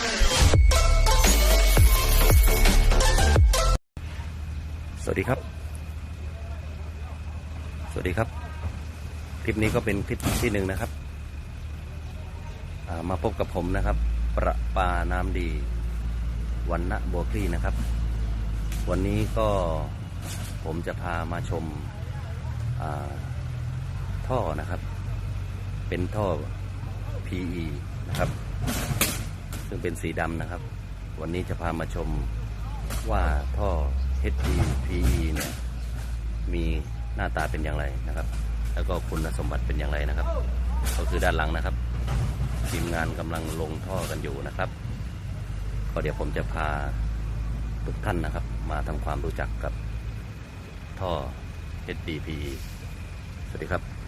สวัสดีครับ สวัสดีครับ คลิปนี้ก็เป็นคลิปที่หนึ่งนะครับ มาพบกับผมนะครับ ประปาน้ำดีวันณะบัวคลี่นะครับ วันนี้ก็ผมจะพามาชมท่อนะครับ เป็นท่อ PE นะครับ ซึ่งเป็นสีดำนะครับ วันนี้จะพามาชมว่าท่อ HDPE เนี่ยมีหน้าตาเป็นอย่างไรนะครับ แล้วก็คุณสมบัติเป็นอย่างไรนะครับ ก็คือด้านหลังนะครับ ทีมงานกำลังลงท่อกันอยู่นะครับ ก็เดี๋ยวผมจะพาทุกท่านนะครับ มาทำความรู้จักกับท่อ HDPE สวัสดีครับ